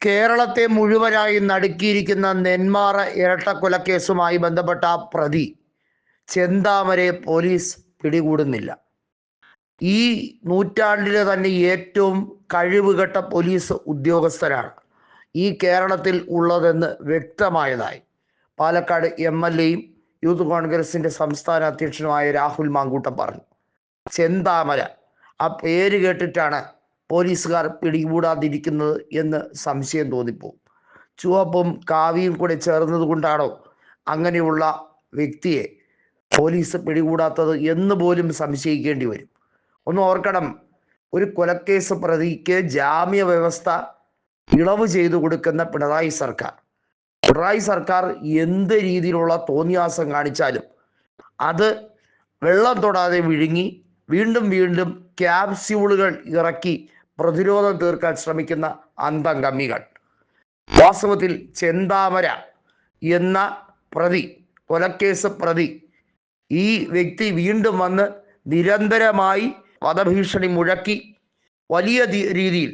കേരളത്തെ മുഴുവനായി നടുക്കിയിരിക്കുന്ന നെന്മാറ ഇരട്ടക്കൊലക്കേസുമായി ബന്ധപ്പെട്ട പ്രതി ചെന്താമരെ പോലീസ് പിടികൂടുന്നില്ല. ഈ നൂറ്റാണ്ടിലെ തന്നെ ഏറ്റവും കഴിവുകെട്ട പോലീസ് ഉദ്യോഗസ്ഥരാണ് ഈ കേരളത്തിൽ ഉള്ളതെന്ന് വ്യക്തമായതായി പാലക്കാട് എം എൽ എയും യൂത്ത് കോൺഗ്രസിന്റെ സംസ്ഥാന അധ്യക്ഷനുമായ രാഹുൽ മാങ്കൂട്ടം പറഞ്ഞു. ചെന്താമര ആ പേര് കേട്ടിട്ടാണ് പോലീസുകാർ പിടികൂടാതിരിക്കുന്നത് എന്ന് സംശയം തോന്നിപ്പോകും. ചുവപ്പും കാവിയും കൂടെ ചേർന്നത് കൊണ്ടാണോ അങ്ങനെയുള്ള വ്യക്തിയെ പോലീസ് പിടികൂടാത്തത് എന്ന് പോലും സംശയിക്കേണ്ടി വരും. ഒന്ന് ഓർക്കണം ഒരു കൊലക്കേസ് പ്രതിക്ക് ജാമ്യ വ്യവസ്ഥ ഇളവ് ചെയ്തു കൊടുക്കുന്ന പിണറായി സർക്കാർ. പിണറായി സർക്കാർ എന്ത് രീതിയിലുള്ള തോന്നിയാസം കാണിച്ചാലും അത് വെള്ളം തൊടാതെ വിഴുങ്ങി വീണ്ടും വീണ്ടും ക്യാപ്സ്യൂളുകൾ ഇറക്കി പ്രതിരോധം തീർക്കാൻ ശ്രമിക്കുന്ന അന്തംഗമികൾ. വാസ്തവത്തിൽ ചെന്താമര എന്ന പ്രതി കൊലക്കേസ് പ്രതി ഈ വ്യക്തി വീണ്ടും വന്ന് നിരന്തരമായി വധഭീഷണി മുഴക്കി വലിയ രീതിയിൽ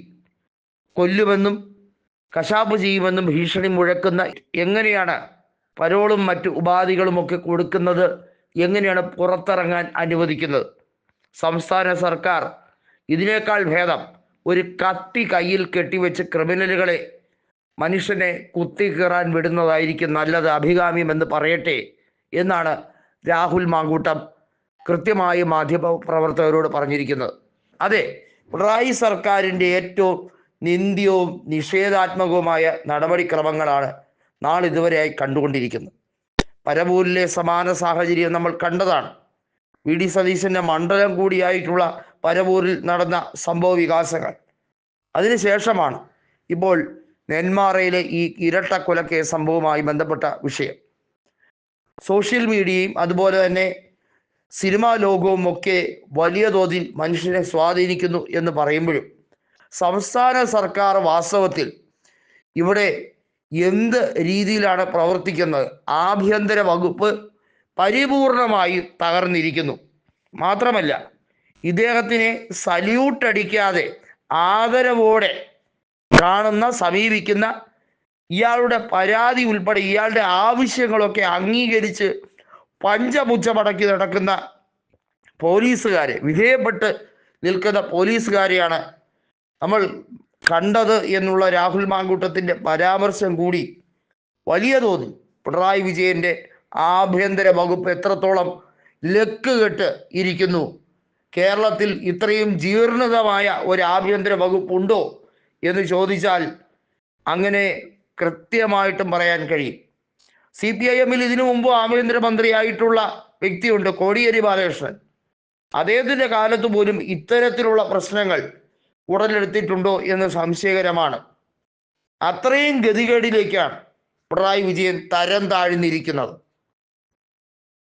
കൊല്ലുമെന്നും കശാപ്പ് ചെയ്യുമെന്നും ഭീഷണി മുഴക്കുന്ന എങ്ങനെയാണ് പരോളും മറ്റു ഉപാധികളും ഒക്കെ കൊടുക്കുന്നത് എങ്ങനെയാണ് പുറത്തിറങ്ങാൻ അനുവദിക്കുന്നത്? സംസ്ഥാന സർക്കാർ ഇതിനേക്കാൾ ഭേദം ഒരു കത്തി കയ്യിൽ കെട്ടിവെച്ച് ക്രിമിനലുകളെ മനുഷ്യനെ കുത്തിക്കീറാൻ വിടുന്നതായിരിക്കും നല്ലത് അഭികാമ്യം എന്ന് പറയട്ടെ എന്നാണ് രാഹുൽ മാങ്കൂട്ടം കൃത്യമായി മാധ്യമ പ്രവർത്തകരോട് പറഞ്ഞിരിക്കുന്നത്. അതെ പിണറായി സർക്കാരിന്റെ ഏറ്റവും നിന്ദ്യവും നിഷേധാത്മകവുമായ നടപടിക്രമങ്ങളാണ് നാളിതുവരെയായി കണ്ടുകൊണ്ടിരിക്കുന്നത്. പരവൂരിലെ സമാന സാഹചര്യം നമ്മൾ കണ്ടതാണ്. വി. ഡി. സതീശന്റെ മണ്ഡലം കൂടിയായിട്ടുള്ള പരവൂരിൽ നടന്ന സംഭവ വികാസങ്ങൾ. അതിനുശേഷമാണ് ഇപ്പോൾ നെന്മാറയിലെ ഈ ഇരട്ട കൊലക്കേസ് സംഭവവുമായി ബന്ധപ്പെട്ട വിഷയം. സോഷ്യൽ മീഡിയയും അതുപോലെ തന്നെ സിനിമാ ലോകവും ഒക്കെ വലിയ തോതിൽ മനുഷ്യനെ സ്വാധീനിക്കുന്നു എന്ന് പറയുമ്പോഴും സംസ്ഥാന സർക്കാർ വാസ്തവത്തിൽ ഇവിടെ എന്ത് രീതിയിലാണ് പ്രവർത്തിക്കുന്നത്? ആഭ്യന്തര വകുപ്പ് പരിപൂർണമായി തകർന്നിരിക്കുന്നു. മാത്രമല്ല ഇദ്ദേഹത്തിനെ സല്യൂട്ട് അടിക്കാതെ ആദരവോടെ കാണുന്ന സമീപിക്കുന്ന ഇയാളുടെ പരാതി ഉൾപ്പെടെ ഇയാളുടെ ആവശ്യങ്ങളൊക്കെ അംഗീകരിച്ച് പഞ്ചമുച്ചമടക്കി നടക്കുന്ന പോലീസുകാരെ വിധേയപ്പെട്ട് നിൽക്കുന്ന പോലീസുകാരെയാണ് നമ്മൾ കണ്ടത് എന്നുള്ള രാഹുൽ മാങ്കൂട്ടത്തിന്റെ പരാമർശം കൂടി. വലിയ തോതിൽ പിണറായി വിജയന്റെ ആഭ്യന്തര വകുപ്പ് എത്രത്തോളം ലക്ക് കെട്ട് ഇരിക്കുന്നു കേരളത്തിൽ ഇത്രയും ജീർണിതമായ ഒരു ആഭ്യന്തര വകുപ്പുണ്ടോ എന്ന് ചോദിച്ചാൽ അങ്ങനെ കൃത്യമായിട്ടും പറയാൻ കഴിയും. സി പി ഐ എമ്മിൽ ഇതിനു മുമ്പ് ആഭ്യന്തരമന്ത്രിയായിട്ടുള്ള വ്യക്തിയുണ്ട് കോടിയേരി ബാലകൃഷ്ണൻ. അദ്ദേഹത്തിന്റെ കാലത്ത് പോലും ഇത്തരത്തിലുള്ള പ്രശ്നങ്ങൾ ഉടലെടുത്തിട്ടുണ്ടോ എന്ന് സംശയകരമാണ്. അത്രയും ഗതികേടിലേക്കാണ് പിണറായി വിജയൻ തരം താഴ്ന്നിരിക്കുന്നത്.